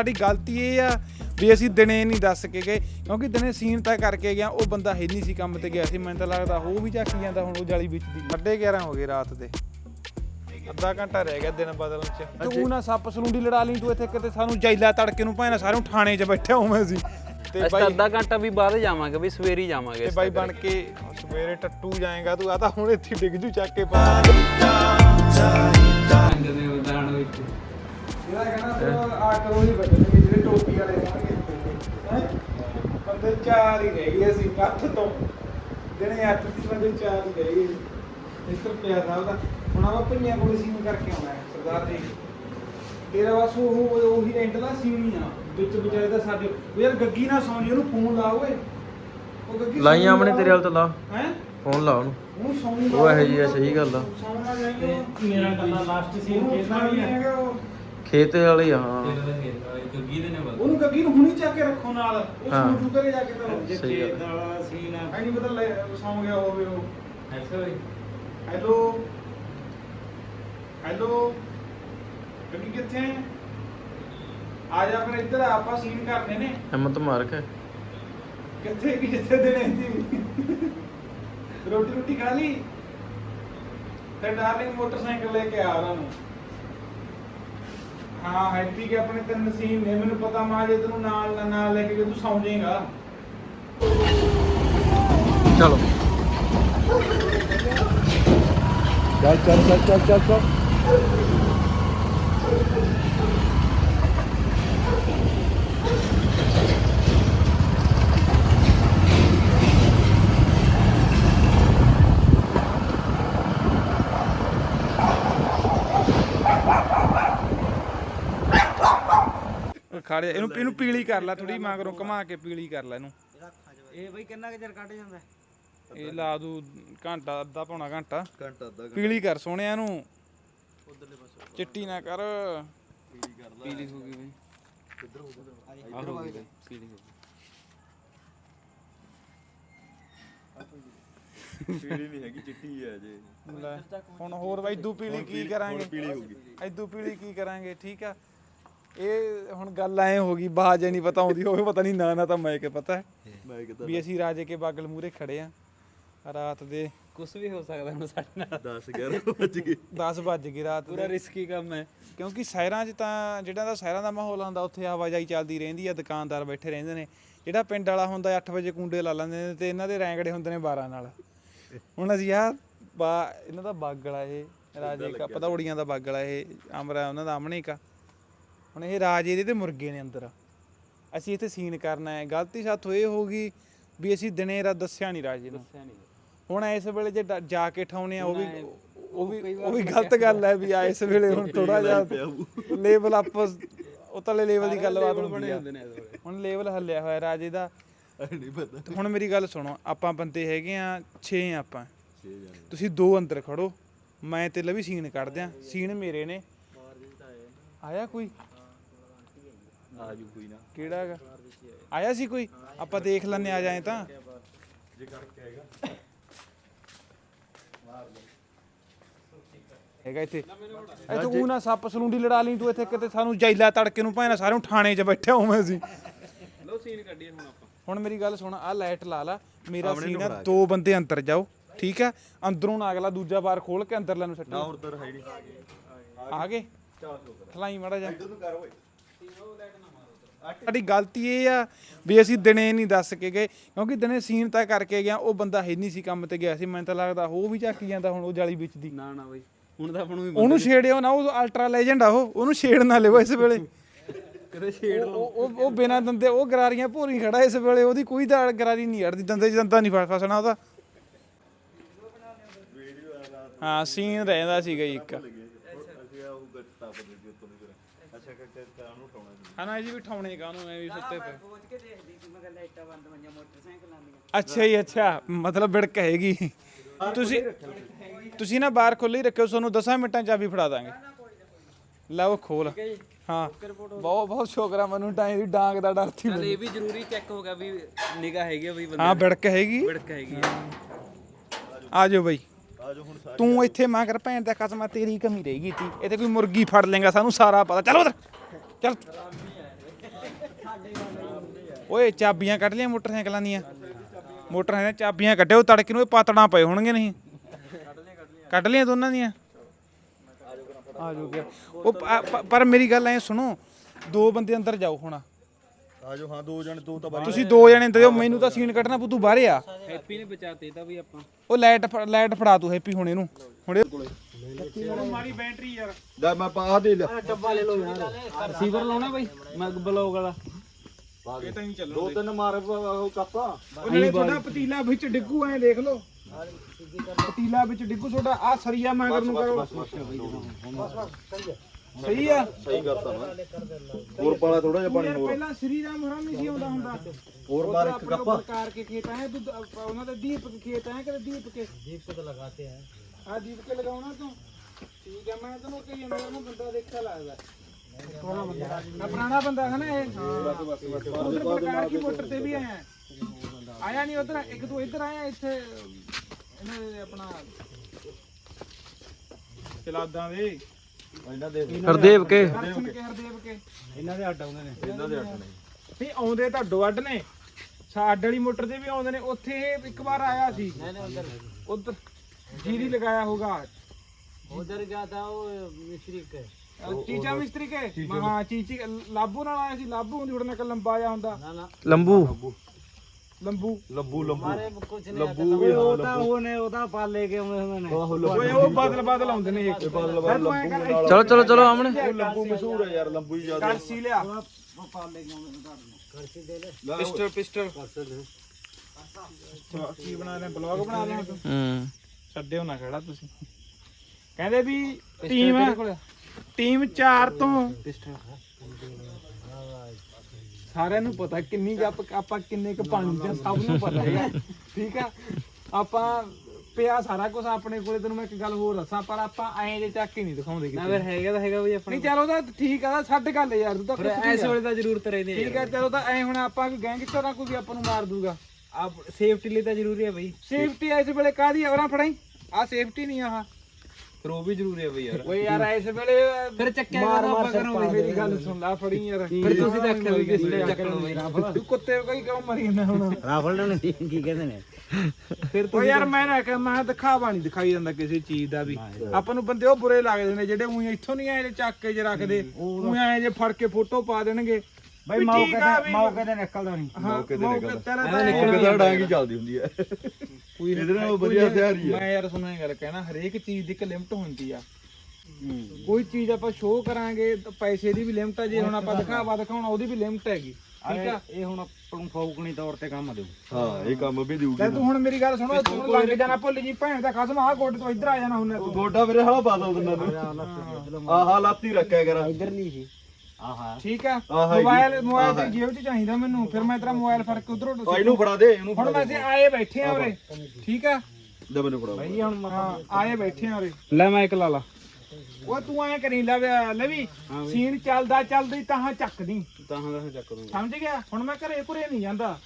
ਸਾਡੀ ਗਲਤੀ ਇਹ ਆ ਵੀ ਅਸੀਂ ਦਿਨੇ ਨਹੀਂ ਦੱਸ ਕੇ ਗਏ ਕਿਉਂਕਿ ਦਿਨੇ ਸੀਨ ਤਾਂ ਕਰਕੇ ਗਿਆ ਉਹ ਬੰਦਾ ਹੈ ਨਹੀਂ ਸੀ ਕੰਮ ਤੇ ਗਿਆ ਸੀ ਮੈਨੂੰ ਤਾਂ ਲੱਗਦਾ ਉਹ ਵੀ ਝਾਕੀ ਜਾਂਦਾ ਹੁਣ ਉਹ ਜਾਲੀ ਵਿੱਚ ਦੀ। 11:30 ਹੋ ਗਏ ਰਾਤ ਦੇ। ਅੱਧਾ ਘੰਟਾ ਰਹਿ ਗਿਆ ਦਿਨ ਬਦਲਣ ਚ। ਤੂੰ ਨਾ ਸੱਪ ਸਲੂੰਡੀ ਲੜਾ ਲਈ ਤੂੰ ਇੱਥੇ ਕਿਤੇ ਸਾਨੂੰ ਜੈਲਾ ਤੜਕੇ ਨੂੰ ਭਾਵੇਂ ਸਾਰਿਆਂ ਥਾਣੇ 'ਚ ਬੈਠੇ ਹੋਵੇਂ ਸੀ ਤੇ ਅਸੀਂ ਤਾਂ ਬਾਈ ਅੱਧਾ ਘੰਟਾ ਵੀ ਬਾਅਦ ਜਾਵਾਂਗੇ ਵੀ ਸਵੇਰੇ ਹੀ ਜਾਵਾਂਗੇ ਤੇ ਬਾਈ ਬਣ ਕੇ ਸਵੇਰੇ ਟੱਟੂ ਜਾਏਗਾ ਤੂੰ ਆ ਤਾਂ ਹੁਣ ਇੱਥੇ ਡਿੱਗ ਜੂ ਚੱਕ ਕੇ ਪਾ। ਇਹਦਾ ਕਹਿੰਦਾ ਆ ਕਰੋ ਨਹੀਂ ਬਚਣਗੇ ਜਿਹੜੇ ਟੋਪੀ ਵਾਲੇ ਹੋਣਗੇ ਬੰਦੇ ਚਾਰ ਹੀ ਰਹਿ ਗਏ ਅਸੀਂ ਅੱਠ ਤੋਂ। ਜਿਹੜੇ ਅੱਠ ਸੀ ਬੰਦੇ ਚਾਰ ਹੀ ਰਹਿ ਗਏ। ਮਿਸਟਰ ਪਿਆ ਸਾਹਿਬ ਦਾ ਹੁਣ ਆਪਾਂ ਭਈਆਂ ਕੋਲ ਸੀਨ ਕਰਕੇ ਆਉਣਾ ਹੈ ਸਰਦਾਰ ਜੀ। ਤੇਰਾ ਬਸ ਉਹ ਉਹੀ ਰੈਂਟ ਦਾ ਸੀਨ ਹੀ ਆ। ਵਿੱਚ ਵਿਚਾਰੇ ਦਾ ਸਾਡੇ ਉਹ ਯਾਰ ਗੱਗੀ ਨਾ ਸੌਂ ਜੀ ਉਹਨੂੰ ਫੋਨ ਲਾ ਓਏ। ਉਹ ਗੱਗੀ ਲਾਈ ਆਪਣੇ ਤੇਰੇ ਵੱਲ ਤਾਂ ਲਾ। ਹੈ? ਫੋਨ ਲਾ ਉਹਨੂੰ। ਉਹਨੂੰ ਸੌਂ ਉਹ ਇਹੋ ਜਿਹੀ ਆ, ਸਹੀ ਗੱਲ ਆ। ਸੌਣਾ ਜਾਈਏ ਮੇਰਾ ਕੱਲਾ ਲਾਸਟ ਸੀਨ ਕਿਹਦਾ ਨਹੀਂ ਹੈਗਾ ਉਹ। ਖੇਤ ਵਾਲੇ ਆ ਹਾਂ। ਉਹਨੂੰ ਗੱਗੀ ਨੂੰ ਹੁਣੀ ਚੱਕ ਕੇ ਰੱਖੋ ਨਾਲ। ਉਹ ਹਾਂ। ਸੌਂ ਕਰੇ ਜਾ ਕੇ ਤਾਂ ਸਹੀ ਗੱਲ। ਵਾਲਾ ਸੀਨ ਆ ਐ ਨਹੀਂ ਪਤਾ ਲੈ- ਸੌਂ ਗਿਆ ਹੋਵੇ ਉਹ। ਹੈਲੋ? ਹੈਲੋ? ਗੱਗੀ ਕਿੱਥੇ ਹੈ ਆ ਜਾ ਫਿਰ ਇੱਧਰ ਆ, ਆਪਾਂ ਸੀਨ ਕਰਨੇ ਨੇ। ਹਿੰਮਤ ਮਾਰ ਕੇ। ਕਿੱਥੇ ਕੀ ਜਿੱਥੇ ਦੇਣੇ ਸੀ? ਰੋਟੀ ਰੋਟੀ ਖਾ ਲਈ? ਤੇ ਡਾਰਲਿੰਗ ਮੋਟਰਸਾਈਕਲ ਲੈ ਕੇ ਆ ਉਹਨਾਂ ਨੂੰ। ਹਾਂ ਹੈਪੀ ਕੇ ਆਪਣੇ ਤਿੰਨ ਸੀਨ ਨੇ ਮੈਨੂੰ ਪਤਾ ਮਾਂ ਜੇ ਤੈਨੂੰ ਨਾਲ ਨਾ- ਨਾਲ ਲੈ ਕੇ ਗਏ, ਤੂੰ ਸੌਂ ਜਾਏਗਾ ਚਲੋ ਚੱਲ। ਚੱਲ ਚੱਲ ਚੱਲ ਚੱਲ ਚੱਲ। ਖੜ ਜਾ ਇਹਨੂੰ ਇਹਨੂੰ ਪੀਲੀ ਕਰ ਲੈ ਥੋੜੀ ਮਗਰੋਂ ਘੁਮਾ ਕੇ ਪੀਲੀ ਕਰ ਲੈ ਇਹਨੂੰ। ਇਹ ਬਈ ਕਿੰਨਾ ਕੁ ਚਿਰ ਕੱਢ ਜਾਂਦਾ? ਇਹ ਲਾ ਦੂ ਘੰਟਾ ਅੱਧਾ ਪੌਣਾ ਘੰਟਾ। ਘੰਟਾ ਅੱਧਾ ਪੀਲੀ ਕਰ ਸੋਹਣਿਆ ਨੂੰ। ਚਿੱਟੀ ਨਾ ਕਰ। ਪੀਲੀ ਹੋ ਗਈ ਬਈ। ਆਹ ਹੋ ਗਈ ਪੀਲੀ ਹੋ ਗਈ। ਪੀੜੀ ਨਹੀਂ ਹੈਗੀ ਚਿੱਟੀ ਹੈ ਜੇ। ਹੁਣ ਹੋਰ ਬਾਈ ਇਦੂ ਪੀਲੀ ਕੀ ਕਰਾਂਗੇ? ਪੀਲੀ ਹੋ ਗਈ। ਇਦੂ ਪੀਲੀ ਕੀ ਕਰਾਂਗੇ? ਠੀਕ ਆ। ਇਹ ਹੁਣ ਗੱਲ ਐ ਹੋ ਗਈ ਬਾਜ ਨਹੀਂ ਪਤਾ ਆਉਂਦੀ ਹੋਵੇ ਪਤਾ ਨਹੀਂ ਨਾ ਨਾ ਤਾਂ ਮੈਂ ਕਿ ਪਤਾ ਹੈ। ਮੈਂ ਕਿਤਾ ਵੀ ਅਸੀਂ ਰਾਜੇ ਕੇ ਬਾਗਲ ਮੂਰੇ ਖੜੇ ਆ ਰਾਤ ਦੇ ਕੁਝ ਵੀ ਹੋ ਸਕਦਾ ਹੁਣ ਸਾਡੇ ਨਾਲ। 10 11 ਵੱਜ ਗਏ। 10 ਵੱਜ ਗਏ ਰਾਤ ਪੂਰਾ ਰਿਸਕੀ ਕੰਮ ਹੈ। ਕਿਉਂਕਿ ਸ਼ਹਿਰਾਂ 'ਚ ਤਾਂ ਜਿਹੜਾ ਦਾ ਸ਼ਹਿਰਾਂ ਦਾ ਮਾਹੌਲ ਹੁੰਦਾ ਉੱਥੇ ਆਵਾਜਾਈ ਚੱਲਦੀ ਰਹਿੰਦੀ ਆ ਦੁਕਾਨਦਾਰ ਬੈਠੇ ਰਹਿੰਦੇ ਨੇ। ਜਿਹੜਾ ਪਿੰਡ ਵਾਲਾ ਹੁੰਦਾ 8 ਵਜੇ ਕੁੰਡੇ ਲਾ ਲੈਂਦੇ ਨੇ ਤੇ ਇਹਨਾਂ ਦੇ ਰੈਂਗੜੇ ਹੁੰਦੇ ਨੇ 12 ਨਾਲ। ਹੁਣ ਅਸੀਂ ਆ ਬਾ ਇਹਨਾਂ ਦਾ ਬਾਗਲਾ ਇਹ ਰਾਜੇ ਕਾ ਪਤੌੜੀਆਂ ਦਾ ਬਾਗਲਾ ਇਹ ਅਮਰਾ ਉਹਨਾਂ ਦਾ ਅਮਨੇ ਕਾ। ਹੁਣ ਇਹ ਰਾਜੇ ਦੇ ਤੇ ਮੁਰਗੇ ਨੇ ਅੰਦਰ। ਅਸੀਂ ਇੱਥੇ ਸੀਨ ਕਰਨਾ ਹੈ। ਗਲਤੀ ਸਾਥੋਂ ਇਹ ਹੋ ਗਈ ਵੀ ਅਸੀਂ ਦਿਨੇ ਰਾਤ ਦੱਸਿਆ ਨਹੀਂ ਰਾਜੇ ਨੂੰ ਦੱਸਿਆ ਨਹੀਂ। ਹੁਣ ਇਸ ਵੇਲੇ ਜੇ ਜਾ ਕੇ ਠਾਉਨੇ ਆ ਉਹ ਵੀ ਉਹ ਵੀ ਉਹ ਵੀ ਗਲਤ ਗੱਲ ਹੈ ਵੀ ਆ ਇਸ ਵੇਲੇ ਹੁਣ ਥੋੜਾ ਜਿਹਾ ਲੈਵਲ ਅਪ ਉਤਲੇ ਲੈਵਲ ਦੀ ਗੱਲਬਾਤ ਹੁੰਦੀ ਆ। ਹੁਣ ਲੈਵਲ ਹੱਲਿਆ ਹੋਇਆ ਰਾਜੇ ਦਾ ਨਹੀਂ ਪਤਾ। ਹੁਣ ਮੇਰੀ ਗੱਲ ਸੁਣੋ ਆਪਾਂ ਬੰਦੇ ਹੈਗੇ ਆ 6 ਆਪਾਂ। 6 ਜਾਣੇ। ਤੁਸੀਂ ਦੋ ਅੰਦਰ ਖੜੋ। ਮੈਂ ਤੇ ਲਵੀ ਸੀਨ ਕੱਢਦੇ ਆ ਸੀਨ ਮੇਰੇ ਨੇ। ਆਇਆ ਕੋਈ? ਆ ਜੂ ਕੋਈ ਨਾ। ਕਿਹੜਾ ਹੈਗਾ? ਆਇਆ। ਸੀ ਕੋਈ? ਆਪਾਂ ਦੇਖ ਲੈਣੇ ਆ ਜਾਏ ਤਾਂ। ਜੇ ਕਰਕੇ ਆਏਗਾ। ਹੈਗਾ ਇੱਥੇ। ਇੱਥੇ ਉਹ ਨਾ ਸੱਪ ਸਲੂੰਡੀ ਲੜਾ ਲਈ ਤੂੰ ਇੱਥੇ ਕਿਤੇ ਸਾਨੂੰ ਜੈਲਾ ਤੜਕੇ ਨੂੰ ਭਾਵੇਂ ਸਾਰਿਆਂ ਨੂੰ ਥਾਣੇ 'ਚ ਬੈਠੇ ਹੋਵੇਂ ਸੀ ਲੋ ਸੀਨ ਕੱਢੀਏ ਹੁਣ ਆਪਾਂ। ਹੁਣ ਮੇਰੀ ਗੱਲ ਸੁਣ ਆ ਲਾਈਟ ਲਾ ਲਾ। ਮੇਰਾ ਸੀਨ ਆ ਦੋ ਬੰਦੇ ਅੰਦਰ ਜਾਓ ਠੀਕ ਆ ਅੰਦਰੋਂ ਨਾ ਅਗਲਾ ਦੂਜਾ ਬਾਰ ਖੋਲ ਕੇ ਅੰਦਰ ਲੈ ਨੂੰ ਨਾ ਸੱਟੋ ਉਧਰ ਹੈ ਨਹੀਂ। ਆ ਗਏ। ਖਲਾਈ ਮੜਾ ਜਾ ਇਧਰ ਨੂੰ ਕਰ ਓਏ। ਸਾਡੀ ਗਲਤੀ ਇਹ ਆ ਵੀ ਅਸੀਂ ਦਿਨੇ ਨਹੀਂ ਦੱਸ ਕੇ ਗਏ ਕਿਉਂਕਿ ਦਿਨੇ ਸੀਨ ਤਾਂ ਕਰਕੇ ਗਿਆ ਉਹ ਬੰਦਾ ਹੈ ਨਹੀਂ ਸੀ ਕੰਮ ਤੇ ਗਿਆ ਸੀ ਮੈਨੂੰ ਤਾਂ ਲੱਗਦਾ ਉਹ ਵੀ ਝਾਕੀ ਜਾਂਦਾ ਹੁਣ ਉਹ ਜਾਲੀ ਵਿੱਚ ਦੀ। ਨਾ ਨਾ ਬਈ ਹੁਣ ਤਾਂ ਆਪਾਂ ਨੂੰ ਵੀ ਉਹਨੂੰ ਛੇੜਿਓ ਨਾ ਉਹ ਅਲਟਰਾ ਲੈਜੈਂਡ ਆ ਉਹ ਉਹਨੂੰ ਛੇੜ ਨਾ ਲਿਓ ਇਸ ਵੇਲੇ। ਕਦੇ ਛੇੜ ਲਓ। ਉਹ ਉਹ- ਬਿਨਾਂ ਦੰਦੇ ਉਹ ਗਰਾਰੀਆਂ ਭੋਰੀ ਖੜਾ ਇਸ ਵੇਲੇ ਉਹਦੀ ਕੋਈ ਦਾ ਗਰਾਰੀ ਨਹੀਂ ਅੜਦੀ ਦੰਦੇ 'ਚ ਦੰਦਾ ਨਹੀਂ ਫਸ- ਫਸਣਾ ਉਹਦਾ। ਹਾਂ ਸੀਨ ਰਹਿੰਦਾ ਸੀਗਾ ਜੀ ਇੱਕ। ਅਸੀਂ ਉਹ ਗੱਟਾ ਉੱਤੋਂ ਨਹੀਂ ਅੱਛਾ ਨੂੰ ਉਠਾਉਣਾ ਸੀ ਹਨਾ ਜੀ ਵੀ ਠਾਉਣੇ ਕਾਨੂੰ ਐ ਵੀ ਸੁੱਤੇ ਪਏ। ਸੋਚ ਕੇ ਦੇਖਦੀ ਸੀ ਮੈਂ ਕਹਿੰਦਾ ਇੱਟਾਂ ਬੰਦ ਮੰਜਾ ਮੋਟਰਸਾਈਕਲਾਂ ਦੀਆਂ। ਅੱਛਾ ਜੀ ਅੱਛਾ। ਮਤਲਬ ਵਿੜਕ ਹੈਗੀ। ਤੁਸੀਂ ਤੁਸੀਂ ਨਾ ਬਾਹਰ ਖੁੱਲੀ ਰੱਖਿਓ ਤੁਹਾਨੂੰ 10 ਮਿੰਟਾਂ 'ਚ ਚਾਬੀ ਫੜਾ ਦਾਂਗੇ। ਲਓ ਖੋਲ। ਹਾਂ ਬਹੁਤ ਬਹੁਤ ਸ਼ੁਕਰ ਆ ਮੈਨੂੰ ਟਾਈਮ ਦੀ ਡਾਂਗ ਦਾ ਡਰ ਸੀ ਚੱਲ ਇਹ ਵੀ ਜ਼ਰੂਰੀ ਚੈੱਕ ਹੋ ਗਿਆ ਵੀ ਨਿਗਾ ਹੈਗੀ ਆ ਬਈ ਬੰਦੇ ਹਾਂ ਵਿੜਕ ਹੈਗੀ। ਵਿੜਕ ਹੈਗੀ ਆ। ਜਾਓ ਬਈ। ਆ ਜਾਓ ਹੁਣ ਸਾਰੇ ਤੂੰ ਇੱਥੇ ਮਗਰ ਭੈਣ ਦਾ ਕਸਮਾ ਤੇਰੀ ਕਮੀ ਰਹੇਗੀ ਤੀ ਇੱਥੇ ਕੋਈ ਮੁਰਗੀ ਫੜ ਲੇਗਾ ਸਾਨੂੰ ਸਾਰਾ ਪਤਾ। ਚੱਲ ਉਧਰ। ਚੱਲ। ਓਏ ਚਾਬੀਆਂ ਕੱਢ ਲਿਆ ਮੋਟਰਸਾਈਕਲਾਂ ਦੀਆਂ। ਮੋਟਰਸਾਈਕਲਾਂ ਦੀਆਂ ਚਾਬੀਆਂ ਕੱਢਿਓ ਤੜਕੇ ਨੂੰ ਇਹ ਪਾਤੜਾਂ ਪਏ ਹੋਣਗੇ ਨਹੀਂ। ਕੱਢ ਲਿਆ ਦੋਨਾਂ ਦੀਆਂ। ਆ ਜਾਓ ਗਿਆ। ਉਹ ਪ- ਪ- ਪਰ ਮੇਰੀ ਗੱਲ ਐ ਸੁਣੋ ਦੋ ਬੰਦੇ ਅੰਦਰ ਜਾਓ ਹੁਣ। ਆ ਜਾਓ ਹਾਂ ਦੋ ਜਣੇ ਦੋ ਤਾਂ ਬਾਰੀ ਤੁਸੀਂ ਦੋ ਜਣੇ ਅੰਦਰ ਜਾਓ ਮੈਨੂੰ ਤਾਂ ਸੀਨ ਕੱਢਣਾ ਪਊ ਤੂੰ ਬਾਹਰੇ ਆ। ਹੈਪੀ ਨੇ ਬਚਾਤੇ ਤਾਂ ਵੀ ਆਪਾਂ। ਉਹ ਲਾਈਟ ਲਾਈਟ ਫੜਾ ਤੂੰ ਹੈਪੀ ਹੁਣ ਇਹਨੂੰ। ਹੁਣ ਇਹ ਮਾਰੀ ਬੈਟਰੀ ਯਾਰ। ਲੈ ਮੈਂ ਪਾ ਦੇ ਲਿਆ ਡੱਬਾ ਲੈ ਲਓ ਯਾਰ। ਰਿਸੀਵਰ ਲਾਉਣਾ ਬਾਈ ਮੈਂ ਬਲੌਗ ਵਾਲਾ। ਇਹ ਤਾਂ ਨਹੀਂ ਚੱਲਣਾ ਦੋ ਤਿੰਨ ਮਾਰ ਉਹ ਕੱਪਾ ਉਹ ਨਾਲੇ ਤੁਹਾਡਾ ਪਤੀਲਾ ਵਿੱਚ ਡਿੱਗੂ ਐ ਦੇਖ ਲਓ। ਪਤੀਲਾ ਵਿੱਚ ਡਿੱਗੂ ਤੁਹਾਡਾ ਆ ਸਰੀਆ ਮਗਰ ਨੂੰ ਕਰੋ। ਸਹੀ ਆ? ਸਹੀ ਕਰਤਾ ਮੈਂ। ਹੋਰ ਪਾਲਾ ਥੋੜਾ ਜਿਹਾ ਪਾਣੀ ਯਾਰ ਹੋਰ। ਪਹਿਲਾਂ ਸ੍ਰੀ ਰਾਮ ਹਰਾ ਨਹੀਂ ਸੀ ਆਉਂਦਾ ਹੁੰਦਾ। ਹੋਰ ਮਾਰ ਇੱਕ ਕੱਪਾ ਪ੍ਰਕਾਰ ਕੇ ਖੇਤ ਆਏ ਤੂੰ ਦ- ਉਹਨਾਂ ਦੇ ਦੀਪ ਕੇ ਖੇਤ ਆਏ ਕਿ ਦੀਪ ਕੇ? ਦੀਪ ਕੇ ਲਗਾਤੇ ਹੈ ਆ ਦੀਪ ਕੇ ਲਗਾਉਣਾ ਤੂੰ। ਠੀਕ ਹੈ ਮੈਂ ਤੈਨੂੰ ਕਹੀ ਜਾਂਦਾ ਨਾ ਬੰਦਾ ਦੇਖਿਆ ਲੱਗਦਾ। ਪੁਰਾਣਾ ਬੰਦਾ ਆ ਪੁਰਾਣਾ ਬੰਦਾ ਹੈ ਨਾ ਇਹ? ਉਧਰ ਪ੍ਰਕਾਰ ਕੀ ਮੋਟਰ ਤੇ ਵੀ ਆਇਆ। ਆਇਆ ਨਹੀਂ ਉਧਰ ਇੱਕ ਤੂੰ ਇੱਧਰ ਆਇਆ ਇੱਥੇ ਇਹਨਾਂ ਦੇ ਆਪਣਾ ਚਲਾਦਾਂ ਦੇ। ਇਹਨਾਂ ਦੇ ਹਰਦੇਵ ਕੇ। ਹਰਦੇਵ ਕੇ। ਇਹਨਾਂ ਦੇ ਅੱਡ ਆਉਂਦੇ ਨੇ। ਇਹਨਾਂ ਦੇ ਅੱਡ ਨੇ। ਨਹੀਂ ਆਉਂਦੇ ਤਾਂ ਅੱਡੋ ਅੱਡ ਨੇ। ਸਾਡ ਵਾਲੀ ਮੋਟਰ ਤੇ ਵੀ ਆਉਂਦੇ ਨੇ। ਉੱਥੇ ਇਹ ਇੱਕ ਵਾਰ ਆਇਆ ਸੀ। ਉਧਰ। ਜੀਰੀ ਲਗਾਇਆ ਹੋਗਾ ਉਧਰ ਗਿਆ ਤਾਂ ਉਹ ਮਿਸਤਰੀ ਕੇ ਚੀਚਾ ਮਿਸਤਰੀ ਕੇ? ਹਾਂ ਚੀਚੀ ਲਾਬੂ ਨਾਲ ਆਇਆ ਸੀ ਲਾਬੂ ਹੁੰਦੀ ਉਹਦੇ ਨਾਲ ਲੰਬਾ ਜਿਹਾ ਹੁੰਦਾ। ਨਾ ਨਾ। ਲੰਬੂ। ਲੰਬੂ। ਕੁਛ ਨਹੀਂ ਲੱਭੂ ਵੀ ਉਹ ਤਾਂ ਉਹਨੇ ਉਹਦਾ ਪਾਲੇ ਕੇ ਉਹਨਾਂ ਨੇ। ਓਏ ਉਹ ਬਦਲ ਬਦਲ ਆਉਂਦੇ ਨੇ ਇੱਕ। ਬਦਲ ਬਦਲ ਚਲੋ ਚਲੋ ਚਲੋ ਆਮਣੇ। ਉਹ ਲੱਭੂ ਮਸ਼ਹੂਰ ਹੈ ਯਾਰ ਲੱਭੂ ਹੀ ਜ਼ਿਆਦਾ। ਕਰਸੀ ਲਿਆ। ਪਾਲੇ ਕੇ ਉਹਨਾਂ ਖਰਚੀ ਦੇ ਲੈ ਪਿਸਟਲ ਪਿਸਟਲ। ਕੀ ਬਣਾ ਰਹੇ? ਬਲੌਗ ਬਣਾ ਰਹੇ ਹੋ? ਹੂੰ। ਛੱਡਿਓ ਨਾ ਖੜਾ ਤੁਸੀਂ। ਕਹਿੰਦੇ ਵੀ ਟੀਮ ਟੀਮ 4 ਤੋਂ। ਸਾਰਿਆਂ ਨੂੰ ਪਤਾ ਕਿੰਨੀ ਕੁ ਆਪ- ਆਪਾਂ ਕਿੰਨੇ ਕ ਪਾਣੀ ਚ ਸਭ ਨੂੰ ਪਤਾ ਹੈ ਠੀਕ ਆ? ਆਪਾਂ ਪਿਆ ਸਾਰਾ ਕੁਝ ਆਪਣੇ ਕੋਲੇ ਤੈਨੂੰ ਮੈਂ ਇੱਕ ਗੱਲ ਹੋਰ ਦੱਸਾਂ ਪਰ ਆਪਾਂ ਐਂ ਜੇ ਚੱਕ ਕੇ ਨਹੀਂ ਦਿਖਾਉਂਦੇ ਨਾ ਕਿਤੇ ਹੈਗਾ ਤਾਂ ਹੈਗਾ ਬਈ ਆਪਣਾ। ਨਹੀਂ ਚਲੋ ਤਾਂ ਠੀਕ ਆ ਛੱਡ ਗੱਲ ਯਾਰ ਤੂੰ ਤਾਂ ਪਰ ਕੁਛ ਆ। ਵੇਲੇ ਤਾਂ ਜ਼ਰੂਰਤ ਰਹਿੰਦੀ ਹੈ ਠੀਕ ਆ ਚਲੋ ਤਾਂ ਐ ਹੁਣ ਆਪਾਂ ਵੀ ਗੈਂਗਸਟਰ ਕੋਈ ਵੀ ਆਪਾਂ ਨੂੰ ਮਾਰ ਦੂਗਾ। ਆਪ ਸੇਫਟੀ ਲਈ ਤਾਂ ਜ਼ਰੂਰੀ ਹੈ ਬਈ। ਸੇਫਟੀ ਇਸ ਵੇਲੇ ਕਾਦੀ ਔਰਾਂ ਫੜਾਈ। ਆ ਸੇਫਟੀ ਨਹੀਂ ਆਹ। ਫਿਰ ਉਹ ਵੀ ਜ਼ਰੂਰੀ ਹੈ ਬਈ ਯਾਰ। ਓਏ ਯਾਰ ਇਸ ਵੇਲੇ ਫਿਰ ਚੱਕਿਆ ਮਾਰ ਮਾਰ ਕਰੋ ਮੇਰੀ ਗੱਲ ਸੁਣ ਲੈ ਫੜੀ ਯਾਰ। ਫਿਰ ਤੁਸੀਂ ਤਾਂ ਅੱਖਾਂ ਵੀ ਕਿਸ ਲਈ ਚੱਕ ਲਓ ਬਈ ਤੂੰ ਕੁੱਤੇ ਕੋਈ ਕਿਉਂ ਮਰੀ ਜਾਂਦਾ ਹੁਣ। ਰਾਫਲ ਨੇ ਕੀ ਕਹਿੰਦੇ ਨੇ? ਫਿਰ ਓ ਯਾਰ ਮੈਂ ਨਾ ਕਿ ਮੈਂ ਦਿਖਾਵਾ ਨਹੀਂ ਦਿਖਾਈ ਜਾਂਦਾ ਕਿਸੇ ਚੀਜ਼ ਦਾ ਵੀ। ਆਪਾਂ ਨੂੰ ਬੰਦੇ ਉਹ ਬੁਰੇ ਲੱਗਦੇ ਨੇ ਜਿਹੜੇ ਉਹੀ ਇੱਥੋਂ ਨਹੀਂ ਆਏ ਚੱਕ ਕੇ ਜੇ ਰੱਖਦੇ। ਉਹੀ ਆਏ ਜੇ ਫੜ ਕੇ ਫੋਟੋ ਪਾ ਦੇਣਗੇ। ਬਈ ਮੌਕੇ ਤੇ ਮੌਕੇ ਤੇ ਨਿਕਲਦਾ ਨਹੀਂ। ਮੌਕੇ ਤੇ ਮੌਕੇ ਨਿਕਲਦਾ। ਤੇਰਾ ਤਾਂ ਡਾਂਗੀ ਚੱਲਦੀ ਹੁੰਦੀ ਹੈ। ਕੋਈ ਇਹਦੇ ਨਾਲ ਵਧੀਆ ਹਥਿਆਰ ਹੀ ਮੈਂ ਯਾਰ ਸੁਣਨ ਗੱਲ ਕਹਿਣਾ ਹਰੇਕ ਚੀਜ਼ ਦੀ ਇੱਕ ਲਿਮਟ ਹੁੰਦੀ ਆ। ਕੋਈ ਚੀਜ਼ ਆਪਾਂ ਸ਼ੋਅ ਕਰਾਂਗੇ ਤਾਂ ਪੈਸੇ ਦੀ ਵੀ ਲਿਮਟ ਆ ਜੇ ਹੁਣ ਆਪਾਂ ਦਿਖਾਵਾ ਦਿਖਾਉਣਾ ਉਹਦੀ ਵੀ ਲਿਮਟ ਹੈਗੀ ਠੀਕ ਆ? ਇਹ ਹੁਣ ਆਪਾਂ ਨੂੰ ਫੌਕਣੀ ਤੌਰ ਤੇ ਕੰਮ ਦਿਓ ਹਾਂ ਇਹ ਕੰਮ ਵੀ ਦਿਊਗੀ ਤੂੰ ਹੁਣ ਮੇਰੀ ਗੱਲ ਸੁਣੋ ਤੂੰ ਲੰਘ ਜਾਣਾ ਭੁੱਲ ਜੀ ਭੈਣ ਦਾ ਖਸਮ ਆਹ ਗੋਡੇ ਤੋਂ ਇੱਧਰ ਆ ਜਾਣਾ ਹੁਣ ਤੂੰ। ਗੋਡਾ ਮੇਰੇ ਹਾਲਾ ਪਾ ਦੋ ਦਿਨਾਂ ਨੂੰ। ਆਹਾ ਲਾਤੀ ਰੱਖਿਆ ਕਰ। ਇਧਰ ਨਹੀਂ ਸੀ। ਆਹਾ। ਠੀਕ ਆ? ਆਹ। ਮੋਬਾਈਲ ਮੋਬਾਈਲ ਤੇ ਜੇਬ 'ਚ ਚਾਹੀਦਾ ਮੈਨੂੰ। ਫਿਰ ਮੈਂ ਤੇਰਾ ਮੋਬਾਈਲ ਫੜ ਕੇ ਉਧਰੋਂ ਆ ਇਹਨੂੰ ਫੜਾ ਦੇ ਇਹਨੂੰ ਹੁਣ ਮੈਂ ਤੇ ਆਏ ਬੈਠੇ ਆ ਉਰੇ। ਠੀਕ ਆ? ਦੇ ਮੈਨੂੰ ਫੜਾ ਬਈ ਹੁਣ ਹਾਂ ਆਏ ਬੈਠੇ ਆ ਉਰੇ। ਲੈ ਮੈਂ ਇੱਕ ਲਾ ਲਾ। ਉਹ ਤੂੰ ਐ ਕਰੀ ਲੈ ਲੈ ਵੀ। ਸੀਨ ਚੱਲਦਾ ਚੱਲਦੀ ਤਾਂ ਚੱਕਦੀ। ਤਾਂ ਹਾਂ ਦਾ ਚੱਕ ਦੂੰਗਾ। ਸਮਝ ਗਿਆ? ਹੁਣ ਮੈਂ ਘਰੇ ਘੁਰੇ ਨਹੀਂ ਜਾਂਦਾ।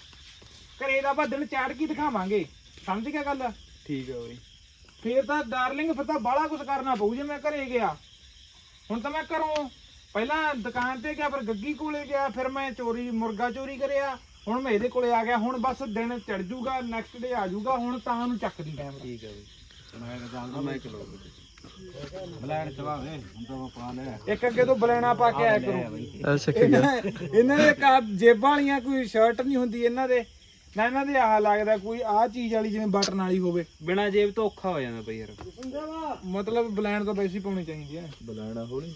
ਘਰੇ ਦਾ ਆਪਾਂ ਦਿਨ ਚਾੜ ਕੀ ਦਿਖਾਵਾਂਗੇ? ਸਮਝ ਗਿਆ ਗੱਲ? ਠੀਕ ਹੈ ਬਈ। ਫੇਰ ਤਾਂ ਡਾਰਲਿੰਗ ਫਿਰ ਤਾਂ ਬਾਹਲਾ ਕੁਝ ਕਰਨਾ ਪਊ ਜੇ ਮੈਂ ਘਰੇ ਗਿਆ। ਹੁਣ ਤਾਂ ਮੈਂ ਘਰੋਂ ਪਹਿਲਾਂ ਦੁਕਾਨ ਤੇ ਗਿਆ ਫਿਰ ਗੱਗੀ ਕੋਲੇ ਗਿਆ ਫਿਰ ਮੈਂ ਚੋਰੀ ਮੁਰਗਾ ਚੋਰੀ ਕਰਿਆ ਹੁਣ ਮੈਂ ਇਹਦੇ ਕੋਲੇ ਆ ਗਿਆ ਹੁਣ ਬਸ ਦਿਨ ਚੜ ਜੂਗਾ ਨੈਕਸਟ ਡੇ ਆ ਜੂਗਾ ਹੁਣ ਤਾਂ ਨੂੰ ਚੱਕਦੀ ਕੈਮਰਾ ਠੀਕ ਹੈ ਬਈ। ਮੈਂ ਤਾਂ ਚੱਲਦਾ ਮੈਂ ਇੱਕ ਲਾਉਂਗਾ ਬਲੈਣ ਚਵਾਵੇ ਹੁਣ ਤਾਂ ਪਾ ਲੈ ਇੱਕ ਅੱਗੇ ਤੋਂ ਬਲੈਣਾ ਪਾ ਕੇ ਆਇਆ ਕਰੂੰ। ਇਹਨਾਂ ਦੇ ਕਾ ਜੇਬਾਂ ਵਾਲੀਆਂ ਕੋਈ ਸ਼ਰਟ ਨਹੀਂ ਹੁੰਦੀ ਇਹਨਾਂ ਦੇ। ਨਾ ਇਹਨਾਂ ਦੇ ਆਹ ਲੱਗਦਾ ਕੋਈ ਆਹ ਚੀਜ਼ ਵਾਲੀ ਜਿਵੇਂ ਬਟਨ ਵਾਲੀ ਹੋਵੇ। ਬਿਨਾ ਜੇਬ ਤੋਂ ਔਖਾ ਹੋ ਜਾਂਦਾ ਬਈ ਯਾਰ। ਮਤਲਬ ਬਲੈਂਡ ਤਾਂ ਵੈਸੇ ਹੀ ਪਾਉਣੀ ਚਾਹੀਦੀ ਹੈ। ਬੁਲਾਣਾ ਹੋਣੀ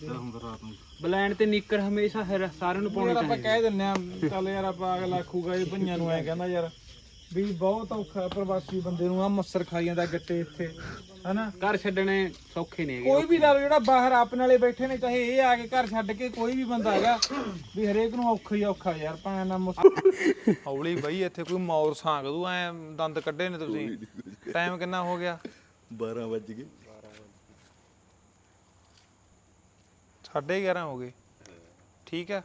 ਬਲੈਂਡ ਤੇ ਨਿੱਕਰ ਹਮੇਸ਼ਾ ਹਰ- ਸਾਰਿਆਂ ਨੂੰ ਪਾਉਣੀ ਯਾਰ ਆਪਾਂ ਕਹਿ ਦਿੰਨੇ ਆ ਚੱਲ ਯਾਰ ਆਪਾਂ ਅਗਲਾ ਆਖੂਗਾ ਇਹ ਭਈਆਂ ਨੂੰ ਐ ਕਹਿੰਦਾ ਯਾਰ। ਵੀ ਬਹੁਤ ਔਖਾ ਪ੍ਰਵਾਸੀ ਬੰਦੇ ਨੂੰ ਆ ਮੱਸਰ ਖਾਈ ਜਾਂਦਾ ਗੱਟੇ ਇੱਥੇ ਹਨਾ? ਘਰ ਛੱਡਣੇ ਸੌਖੇ ਨਹੀਂ ਹੈਗੇ ਕੋਈ ਵੀ ਲਾ ਲਓ ਜਿਹੜਾ ਬਾਹਰ ਆਪਣੇ ਵਾਲੇ ਬੈਠੇ ਨੇ ਚਾਹੇ ਇਹ ਆ ਕੇ ਘਰ ਛੱਡ ਕੇ ਕੋਈ ਵੀ ਬੰਦਾ ਹੈਗਾ ਵੀ ਹਰੇਕ ਨੂੰ ਔਖਾ ਹੀ ਔਖਾ ਯਾਰ ਭਾਵੇਂ ਨਾ ਹੌਲੀ ਬਈ ਇੱਥੇ ਕੋਈ ਮੌਰ ਸਾਂਗ ਦੂ ਐ ਦੰਦ ਕੱਢੇ ਨੇ ਤੁਸੀਂ। ਟਾਈਮ ਕਿੰਨਾ ਹੋ ਗਿਆ? 12 ਵੱਜ ਗਏ। 11:30 ਹੋ ਗਏ। ਠੀਕ ਆ?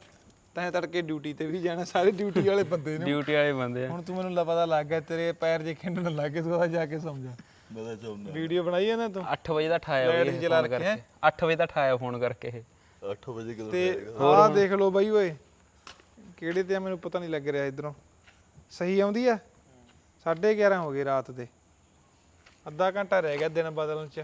ਤੈਂ ਤੜਕੇ ਡਿਊਟੀ ਤੇ ਵੀ ਜਾਣਾ ਸਾਰੇ ਡਿਊਟੀ ਵਾਲੇ ਬੰਦੇ ਨੇ। ਡਿਊਟੀ ਵਾਲੇ ਬੰਦੇ ਆ। ਹੁਣ ਤੂੰ ਮੈਨੂੰ ਲ- ਪਤਾ ਲੱਗ ਗਿਆ ਤੇਰੇ ਪੈਰ ਜੇ ਖਿੰਡਣ ਲੱਗ ਗਏ ਤੂੰ ਆ ਜਾ ਕੇ ਸਮਝਾ। ਮੈਂ ਤਾਂ ਚਾਹੁੰਦਾ ਵੀਡੀਓ ਬਣਾਈ ਹੈ ਨਾ ਤੂੰ? 8 ਵਜੇ ਦਾ ਠਾਇਆ ਲਾਈਟ ਬਈ ਜਲਾ ਫੋਨ ਰੱਖਿਆ? ਹੈ? ਕਰਕੇ। 8 ਵਜੇ ਦਾ ਠਾਇਆ ਫੋਨ ਕਰਕੇ ਇਹ। 8 ਵਜੇ ਕਦੋਂ ਤੇ ਆਹ ਦੇਖ ਲਓ ਬਾਈ ਓਏ ਕਿਹੜੇ ਤੇ ਆ ਮੈਨੂੰ ਪਤਾ ਨਹੀਂ ਲੱਗ ਰਿਹਾ ਇਧਰੋਂ। ਸਹੀ ਆਉਂਦੀ ਆ? 11:30 ਹੋ ਗਏ ਰਾਤ ਦੇ। ਅੱਧਾ ਘੰਟਾ ਰਹਿ ਗਿਆ ਦਿਨ ਬਦਲਣ ਚ।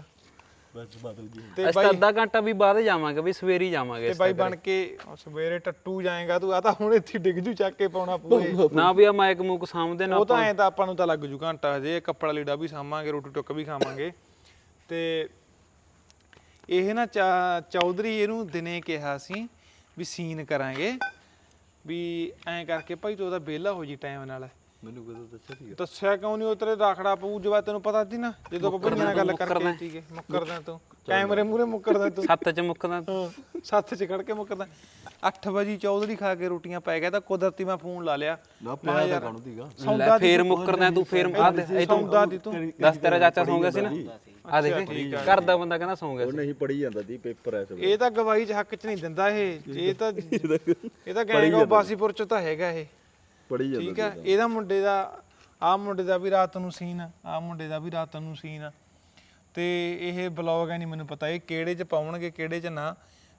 ਵਿੱਚ ਬਦਲ ਗਈ। ਤੇ ਅਸੀਂ ਤਾਂ ਅੱਧਾ ਘੰਟਾ ਵੀ ਬਾਅਦ ਜਾਵਾਂਗੇ ਵੀ ਸਵੇਰੇ ਹੀ ਜਾਵਾਂਗੇ ਤੇ ਬਾਈ ਬਣ ਕੇ ਉਹ ਸਵੇਰੇ ਟੱਟੂ ਜਾਏਗਾ ਤੂੰ ਆ ਤਾਂ ਹੁਣ ਇੱਥੇ ਡਿੱਗ ਜੂ ਚੱਕ ਕੇ ਪਾਉਣਾ ਪੂਰੇ। ਨਾ ਵੀ ਆ ਮਾਈਕ ਮੂਕ ਸਾਹਮਣੇ ਨਾ ਉਹ ਤਾਂ ਐ ਤਾਂ ਆਪਾਂ ਨੂੰ ਤਾਂ ਲੱਗ ਜੂ ਘੰਟਾ ਹਜੇ ਕੱਪੜਾ ਲੀੜਾ ਵੀ ਸਾਂਭਾਂਗੇ ਰੋਟੀ ਟੁੱਕ ਵੀ ਖਾਵਾਂਗੇ। ਤੇ ਇਹ ਨਾ ਚਾ- ਚੌਧਰੀ ਇਹਨੂੰ ਦਿਨੇ ਕਿਹਾ ਸੀ ਵੀ ਸੀਨ ਕਰਾਂਗੇ ਵੀ ਐਂ ਕਰਕੇ ਭਾਈ ਤੂੰ ਉਹਦਾ ਵਿਹਲਾ ਹੋ ਜੀ ਟਾਈਮ ਨਾਲ। ਮੈਨੂੰ ਕਦੋਂ ਦੱਸਿਆ ਸੀਗਾ? ਦੱਸਿਆ ਕਿਉਂ ਨਹੀਂ ਉਹ ਤੇਰੇ ਰਾਖੜਾ ਪਊ ਜਵਾ ਤੈਨੂੰ ਪਤਾ ਸੀ ਨਾ ਜਦੋਂ ਭਈਆਂ ਨਾਲ ਗੱਲ ਕਰਕੇ ਠੀਕੇ ਮੁੱਕਰਦਾ ਤੂੰ। ਕੈਮਰੇ ਮੂਰੇ ਮੁੱਕਰਦਾ ਤੂੰ। ਸੱਤ ਚ ਮੁੱਕਦਾ। ਸੱਤ ਚ ਖੜ ਕੇ ਮੁੱਕਰਦਾ। 8 ਵਜੇ ਚੌਧਰੀ ਖਾ ਕੇ ਰੋਟੀਆਂ ਪੈ ਗਿਆ ਤਾਂ ਕੁਦਰਤੀ ਮੈਂ ਫੋਨ ਲਾ ਲਿਆ। ਨਾ ਪਿਆ ਤਾਂ ਕਾਣੂ ਦੀਗਾ ਲੈ ਫੇਰ ਮੁੱਕਰਦਾ ਤੂੰ ਫੇਰ ਆ ਦੇ ਇਹ ਤੂੰ ਸੌਂਦਾ ਦੀ ਤੂੰ। ਦੱਸ ਤੇਰਾ ਚਾਚਾ ਸੌਂ ਗਿਆ ਸੀ ਨਾ? ਆ ਦੇਖ ਘਰ ਦਾ ਬੰਦਾ ਕਹਿੰਦਾ ਸੌਂ ਗਿਆ ਉਹ ਨਹੀਂ ਪੜੀ ਜਾਂਦਾ ਸੀ ਪੇਪਰ ਐ ਸਭ ਇਹ ਤਾਂ ਗਵਾਹੀ ਚ ਹੱਕ ਚ ਨਹੀਂ ਦਿੰਦਾ ਇਹ। ਇਹ ਤਾਂ ਇਹ ਤਾਂ ਗੈਂਗ ਬਾਸੀਪੁਰ ਚ ਤਾਂ ਹੈਗਾ ਇਹ। ਪੜੀ ਜਾਂਦਾ ਠੀਕ ਆ ਇਹਦਾ ਮੁੰਡੇ ਦਾ ਆਹ ਮੁੰਡੇ ਦਾ ਵੀ ਰਾਤ ਨੂੰ ਸੀਨ ਆ ਆਹ ਮੁੰਡੇ ਦਾ ਵੀ ਰਾਤ ਨੂੰ ਸੀਨ ਆ। ਤੇ ਇਹ ਬਲੌਗ ਹੈ ਨਹੀਂ ਮੈਨੂੰ ਪਤਾ ਇਹ ਕਿਹੜੇ ਚ ਪਾਉਣਗੇ ਕਿਹੜੇ ਚ ਨਾ।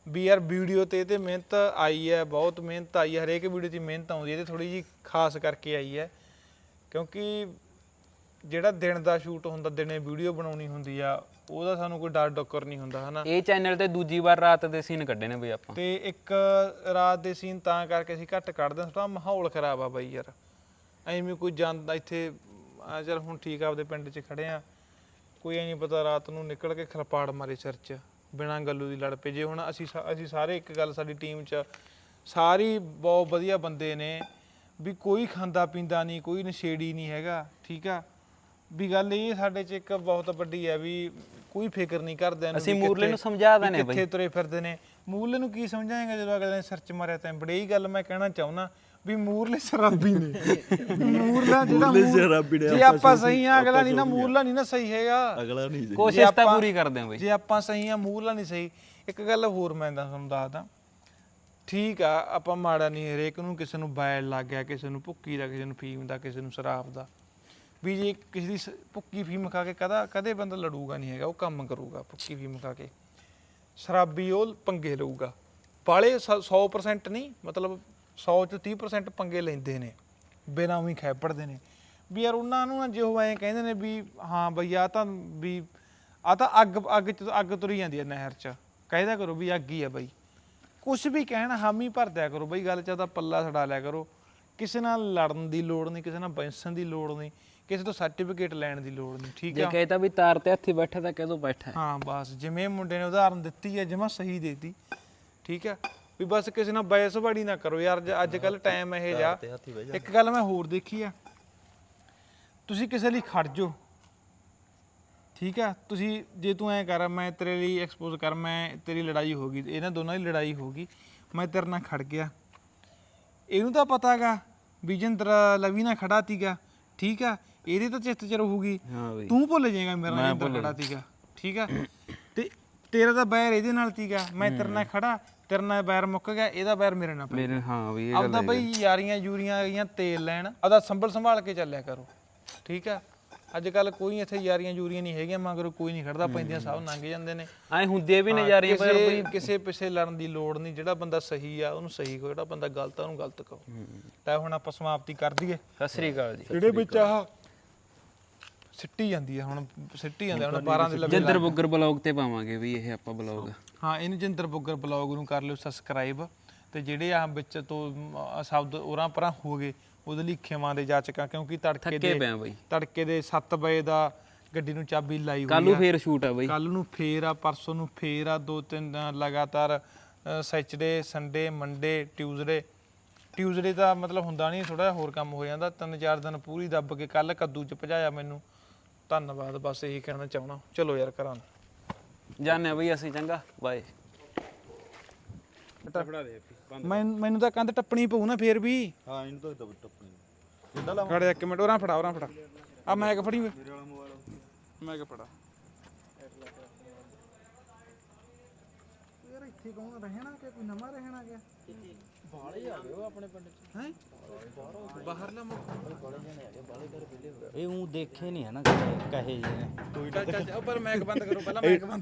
ਵੀ ਯਾਰ ਵੀਡੀਓ ਤੇ ਤੇ ਮਿਹਨਤ ਆਈ ਹੈ ਬਹੁਤ ਮਿਹਨਤ ਆਈ ਹੈ ਹਰੇਕ ਵੀਡੀਓ 'ਚ ਮਿਹਨਤ ਆਉਂਦੀ ਹੈ ਤੇ ਥੋੜੀ ਜੀ ਖਾਸ ਕਰਕੇ ਆਈ ਹੈ। ਕਿਉਂਕਿ ਜਿਹੜਾ ਦਿਨ ਦਾ ਸ਼ੂਟ ਹੁੰਦਾ ਦਿਨੇ ਵੀਡੀਓ ਬਣਾਉਣੀ ਹੁੰਦੀ ਆ ਉਹਦਾ ਸਾਨੂੰ ਕੋਈ ਡਰ ਡੋਕਰ ਨਹੀਂ ਹੁੰਦਾ ਹਨਾ? ਇਹ ਚੈਨਲ ਤੇ ਦੂਜੀ ਵਾਰ ਰਾਤ ਦੇ ਸੀਨ ਕੱਢੇ ਨੇ ਬਈ ਆਪਾਂ। ਤੇ ਇੱਕ ਰਾਤ ਦੇ ਸੀਨ ਤਾਂ ਕਰਕੇ ਅਸੀਂ ਘੱਟ ਕੱਢਦੇ ਹਾਂ ਥੋੜਾ ਮਾਹੌਲ ਖਰਾਬ ਆ ਬਾਈ ਯਾਰ। ਐਵੇਂ ਕੋਈ ਜਾਂਦਾ ਇੱਥੇ ਆ ਚਲ ਹੁਣ ਠੀਕ ਆ ਆਪਦੇ ਪਿੰਡ 'ਚ ਖੜੇ ਆ। ਕੋਈ ਐ ਨਹੀਂ ਪਤਾ ਰਾਤ ਨੂੰ ਨਿਕਲ ਕੇ ਖਲਪਾੜ ਮਾਰੇ ਸਿਰ 'ਚ ਬਿਨਾਂ ਗੱਲੂ ਦੀ ਲੜ ਪਏ। ਜੇ ਹੁਣ ਅਸੀਂ ਸਾ- ਅਸੀਂ ਸਾਰੇ ਇੱਕ ਗੱਲ ਸਾਡੀ ਟੀਮ 'ਚ ਸਾਰੀ ਬਹੁਤ ਵਧੀਆ ਬੰਦੇ ਨੇ ਵੀ ਕੋਈ ਖਾਂਦਾ ਪੀਂਦਾ ਨਹੀਂ ਕੋਈ ਨਸ਼ੇੜੀ ਨਹੀਂ ਹੈਗਾ ਠੀਕ ਆ? ਵੀ ਗੱਲ ਇਹ ਸਾਡੇ 'ਚ ਇੱਕ ਬਹੁਤ ਵੱਡੀ ਹੈ ਵੀ ਕੋਈ ਫਿਕਰ ਨਹੀਂ ਕਰਦੇ ਅਸੀਂ ਮੂਰਲੇ ਨੂੰ ਸਮਝਾ ਦਨੇ ਬਈ ਕਿੱਥੇ ਤੁਰੇ ਫਿਰਦੇ ਨੇ। ਮੂਰਲੇ ਨੂੰ ਕੀ ਸਮਝਾਏਗਾ ਜਦੋਂ ਅਗਲੇ ਨੇ ਸਰਚ ਮਾਰਿਆ ਤਾਂ ਬੜੀ ਹੀ ਗੱਲ ਮੈਂ ਕਹਿਣਾ ਚਾਹੁੰਦਾ ਵੀ ਮੂਰਲੇ ਸ਼ਰਾਬੀ ਨੇ। ਮੂਰਲਾ ਜਿਹੜਾ ਮੂਰ- ਸ਼ਰਾਬੀ ਨੇ ਜੇ ਆਪਾਂ ਸਹੀ ਆ ਅਗਲਾ ਨਹੀਂ ਨਾ ਮੂਰਲਾ ਨਹੀਂ ਨਾ ਸਹੀ ਹੈਗਾ। ਅਗਲਾ ਨਹੀਂ ਸੀ ਕੋਸ਼ਿਸ਼ ਤਾਂ ਪੂਰੀ ਕਰਦੇ ਆ ਬਈ। ਜੇ ਆਪਾਂ ਸਹੀ ਆ ਮੂਰਲਾ ਨਹੀਂ ਸਹੀ। ਇੱਕ ਗੱਲ ਹੋਰ ਮੈਂ ਤੁਹਾਨੂੰ ਦੱਸਦਾ। ਠੀਕ ਆ ਆਪਾਂ ਮਾੜਾ ਨਹੀਂ ਹਰੇਕ ਨੂੰ ਕਿਸੇ ਨੂੰ ਬੈਲ ਲੱਗ ਗਿਆ ਕਿਸੇ ਨੂੰ ਭੁੱਕੀ ਦਾ ਕਿਸੇ ਨੂੰ ਫੀਮ ਦਾ ਕਿਸੇ ਨੂੰ ਸ਼ਰਾਬ ਦਾ। ਵੀ ਜੇ ਕਿਸੇ ਦੀ ਸ- ਭੁੱਕੀ ਫੀਮ ਖਾ ਕੇ ਕਦਾ, ਕਦੇ ਬੰਦਾ ਲੜੂਗਾ ਨਹੀਂ ਹੈਗਾ, ਉਹ ਕੰਮ ਕਰੂਗਾ ਭੁੱਕੀ ਫੀਮ ਖਾ ਕੇ। ਸ਼ਰਾਬੀ ਉਹ ਪੰਗੇ ਲਊਗਾ। ਬਾਲੇ 100% ਨਹੀਂ, ਮਤਲਬ 100 ਚ 30% ਪੰਗੇ ਲੈਂਦੇ ਨੇ, ਬਿਨਾਂ ਉਹੀ ਖੈਪੜਦੇ ਨੇ। ਵੀ ਯਾਰ ਉਹਨਾਂ ਨੂੰ ਨਾ ਜੇ ਉਹ ਐਂ ਕਹਿੰਦੇ ਨੇ ਵੀ, ਹਾਂ ਬਈ ਆ ਤਾਂ ਵੀ ਆ ਤਾਂ ਅੱਗ ਅੱਗ ਚ ਅੱਗ ਤੁਰੀ ਜਾਂਦੀ ਹੈ ਨਹਿਰ ਚ। ਕਹਿਦਾ ਕਰੋ ਵੀ ਅੱਗ ਹੀ ਆ ਬਈ। ਕੁਛ ਵੀ ਕਹਿਣ, ਹਾਮੀ ਭਰ ਦਿਆ ਕਰੋ ਬਈ, ਗੱਲ ਚ ਤਾਂ ਪੱਲਾ ਛਡਾ ਲਿਆ ਕਰੋ। ਕਿਸੇ ਨਾਲ ਲੜਨ ਦੀ ਲੋੜ ਨਹੀਂ, ਕਿਸੇ ਨਾਲ ਬੈਂਸਣ ਦੀ ਲੋੜ ਨਹੀਂ। ਕਿਸੇ ਤੋਂ ਸਰਟੀਫਿਕੇਟ ਲੈਣ ਦੀ ਲੋੜ ਨਹੀਂ ਠੀਕ ਜੇ ਆ? ਕਹੇ ਤਾਂ ਵੀ ਤਾਰ ਤੇ ਹੱਥੀ ਬੈਠਾ ਤਾਂ ਕਦੋਂ ਬੈਠਾ ਹਾਂ। ਬਸ ਜਿਵੇਂ ਮੁੰਡੇ ਨੇ ਉਦਾਹਰਨ ਦਿੱਤੀ ਹੈ ਜਮਾ ਸਹੀ ਦੇਤੀ ਠੀਕ ਹੈ ਵੀ ਬਸ ਕਿਸੇ ਨਾਲ ਬੈਸ ਬਾੜੀ ਨਾ ਕਰੋ ਯਾਰ ਅੱਜ ਕੱਲ ਟਾਈਮ ਇਹ ਜਾ। ਇੱਕ ਗੱਲ ਮੈਂ ਹੋਰ ਦੇਖੀ ਆ। ਤੁਸੀਂ ਕਿਸੇ ਲਈ ਖੜ ਜਾਓ ਠੀਕ ਆ? ਤੁਸੀਂ ਜੇ ਤੂੰ ਐ ਕਰ ਮੈਂ ਤੇਰੇ ਲਈ ਐਕਸਪੋਜ਼ ਕਰ ਮੈਂ ਤੇਰੀ ਲੜਾਈ ਹੋ ਗਈ ਇਹਨਾਂ ਦੋਨਾਂ ਦੀ ਲੜਾਈ ਹੋ ਗਈ ਮੈਂ ਤੇਰੇ ਨਾਲ ਖੜ ਗਿਆ। ਇਹਨੂੰ ਤਾਂ ਪਤਾਗਾ ਵਿਜੇਂਦਰ ਲਵੀ ਨਾਲ ਖੜਾ ਤੀਗਾ ਠੀਕ ਆ? ਇਹਦੇ ਤਾਂ ਚਿੱਤ ਚ ਰਹੂਗੀ। ਹਾਂ ਬਈ। ਤੂੰ ਭੁੱਲ ਜਾਏਗਾ ਮੇਰਾ ਇੰਦਰ ਖੜਾ ਤੀਗਾ ਠੀਕ ਆ? ਤੇ ਤੇਰਾ ਤਾਂ ਬੈਰ ਇਹਦੇ ਨਾਲ ਤੀਗਾ ਮੈਂ ਤੇਰੇ ਨਾਲ ਖੜਾ ਤੇਰੇ ਨਾਲ ਬੈਰ ਮੁੱਕ ਗਿਆ ਇਹਦਾ ਬੈਰ ਮੇਰੇ ਨਾਲ ਮੇਰੇ ਹਾਂ ਵੀ ਇਹ ਆਪਦਾ ਬਈ ਯਾਰੀਆਂ ਯੂਰੀਆਂ ਗਈਆਂ ਤੇਲ ਲੈਣ ਆਪਦਾ ਸੰਭਲ ਸੰਭਾਲ ਕੇ ਚੱਲਿਆ ਕਰੋ ਠੀਕ ਆ? ਅੱਜ ਕੱਲ ਕੋਈ ਇੱਥੇ ਯਾਰੀਆਂ ਯੂਰੀਆਂ ਨਹੀਂ ਹੈਗੀਆਂ ਮਗਰ ਕੋਈ ਨਹੀਂ ਖੜਦਾ ਪੈਂਦੀਆਂ ਸਭ ਲੰਘ ਜਾਂਦੇ ਨੇ। ਐ ਹੁੰਦੇ ਵੀ ਨਜ਼ਾਰੇ ਪਰ ਕਿਸੇ ਕਿਸੇ ਪਿੱਛੇ ਲੜਨ ਦੀ ਲੋੜ ਨਹੀਂ ਜਿਹੜਾ ਬੰਦਾ ਸਹੀ ਆ ਉਹਨੂੰ ਸਹੀ ਕਹੋ ਜਿਹੜਾ ਬੰਦਾ ਗਲਤ ਆ ਉਹਨੂੰ ਗਲਤ ਕਹੋ ਤਾਂ ਹੁਣ ਆਪਾਂ ਸਮਾਪਤੀ ਕਰ ਦਈਏ। ਸਤਿ ਸ੍ਰੀ ਅਕਾਲ ਜੀ। ਜਿਹੜੇ ਵਿੱਚ ਆਹ ਸਿੱਟੀ ਜਾਂਦੀ ਆ ਹੁਣ ਸਿੱਟੀ ਜਾਂਦੇ ਹੁਣ 12 ਦੇ ਲਵੇ ਜਿੰਦਰ ਬੁੱਗਰ ਬਲੌਗ ਤੇ ਪਾਵਾਂਗੇ ਵੀ ਇਹ ਆਪਾਂ ਬਲੌਗ। ਹਾਂ ਇਹਨੂੰ ਜਿੰਦਰ ਬੁੱਗਰ ਬਲੌਗ ਨੂੰ ਕਰ ਲਿਓ ਸਬਸਕ੍ਰਾਈਬ ਤੇ ਜਿਹੜੇ ਆ ਵਿੱਚ ਤੋਂ ਸ਼ਬਦ ਉਰਾਂ ਪਰਾਂ ਹੋ ਗਏ ਉਹਦੇ ਲਈ ਖਿਮਾ ਦੇ ਜਾਚਕਾਂ ਕਿਉਂਕਿ ਤੜਕੇ ਦੇ ਤੜਕੇ ਦੇ 7 ਵਜੇ ਦਾ ਗੱਡੀ ਨੂੰ ਚਾਬੀ ਲਾਈ ਹੋਈ ਕੱਲੂ ਫੇਰ ਸ਼ੂਟ ਆ ਬਈ। ਕੱਲ ਨੂੰ ਫੇਰ ਆ ਪਰਸੋਂ ਨੂੰ ਫੇਰ ਆ ਦੋ ਤਿੰਨ ਦਿਨ ਲਗਾਤਾਰ Saturday Sunday Monday Tuesday. Tuesday ਦਾ ਮਤਲਬ ਹੁੰਦਾ ਨਹੀਂ ਥੋੜਾ ਜਿਹਾ ਹੋਰ ਕੰਮ ਹੋ ਜਾਂਦਾ ਤਿੰਨ ਚਾਰ ਦਿਨ ਪੂਰੀ ਦੱਬ ਕੇ ਕੱਲ ਕੱਦੂ ਚ ਭਜਾਇਆ ਮੈਨੂੰ। ਧੰਨਵਾਦ ਬਸ ਇਹੀ ਕਹਿਣਾ ਚਾਹਣਾ ਚਲੋ ਯਾਰ ਕਰਾਂ। ਜਾਣੇ ਆ ਬਈ ਅਸੀਂ ਚੰਗਾ। ਬਾਏ ਮੈਂ ਮੈਨੂੰ ਤਾਂ ਕੰਧ ਟੱਪਣੀ ਪਊ ਨਾ ਫੇਰ ਵੀ। ਹਾਂ ਇਹਨੂੰ ਤਾਂ ਦਬ ਟੱਪਣੀ ਕਿੱਦਾਂ ਲਾਵਾਂ? ਖੜ ਜਾ ਇੱਕ ਮਿੰਟ ਉਹਨਾਂ ਫੜਾ ਉਹਨਾਂ ਫੜਾ। ਆ ਮੈਂ ਕਿ ਫੜੀ ਓਏ ਮੈਂ ਕਿ ਫੜਾ। ਯਾਰ ਇੱਥੇ ਕੌਣ ਰਹਿਣਾ ਕਿ ਕੋਈ ਨਵਾਂ ਰਹਿਣਾ ਗਿਆ ਬਾਲੇ ਆ ਗਏ ਉਹ ਆਪਣੇ ਪਿੰਡ ਚ। ਹੈ? ਬਾਹਰਲਾ ਮੁੱਖ ਇਹ ਉਹ ਦੇਖੇ ਨਹੀਂ ਹੈ ਨਾ ਕਹੇ ਜੀ ਨੇ। ਚੱਲ ਚੱਲ ਪਰ ਮੈਕ ਬੰਦ ਕਰੋ ਪਹਿਲਾਂ ਮੈਕ ਬੰਦ